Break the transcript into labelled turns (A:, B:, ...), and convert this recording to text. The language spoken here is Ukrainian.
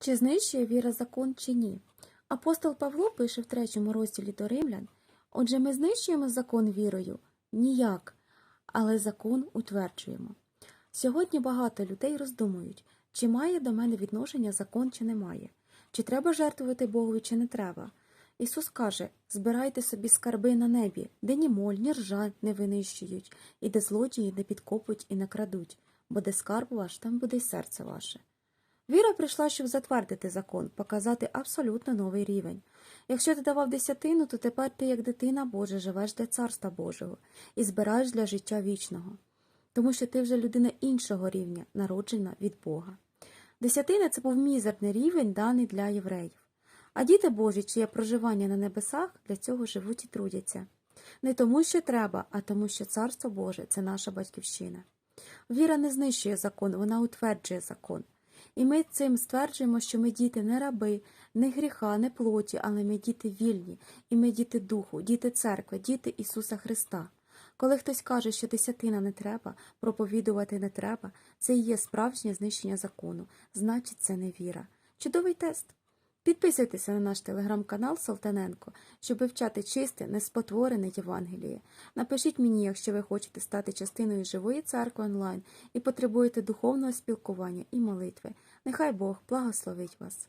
A: Чи знищує віра закон, чи ні? Апостол Павло пише в третьому розділі до римлян Отже, ми знищуємо закон вірою? Ніяк, але закон утверджуємо. Сьогодні багато людей роздумують, чи має до мене відношення закон, чи не має, чи треба жертвувати Богові, чи не треба. Ісус каже: збирайте собі скарби на небі, де ні моль, ні ржа не винищують, і де злодії не підкопуть і не крадуть, бо де скарб ваш, там буде й серце ваше. Віра прийшла, щоб затвердити закон, показати абсолютно новий рівень. Якщо ти давав десятину, то тепер ти, як дитина Божа, живеш для царства Божого і збираєш для життя вічного, тому що ти вже людина іншого рівня, народжена від Бога. Десятина це був мізерний рівень, даний для євреїв. А діти Божі, чиє проживання на небесах, для цього живуть і трудяться. Не тому, що треба, а тому, що Царство Боже це наша батьківщина. Віра не знищує закон, вона утверджує закон. І ми цим стверджуємо, що ми діти не раби, не гріха, не плоті, але ми діти вільні, і ми діти Духу, діти церкви, діти Ісуса Христа. Коли хтось каже, що десятина не треба, проповідувати не треба, це і є справжнє знищення закону, значить, це не віра. Чудовий тест. Підписуйтеся на наш телеграм-канал Солтаненко, щоб вивчати чисте, неспотворене Євангеліє. Напишіть мені, якщо ви хочете стати частиною живої церкви онлайн і потребуєте духовного спілкування і молитви. Нехай Бог благословить вас.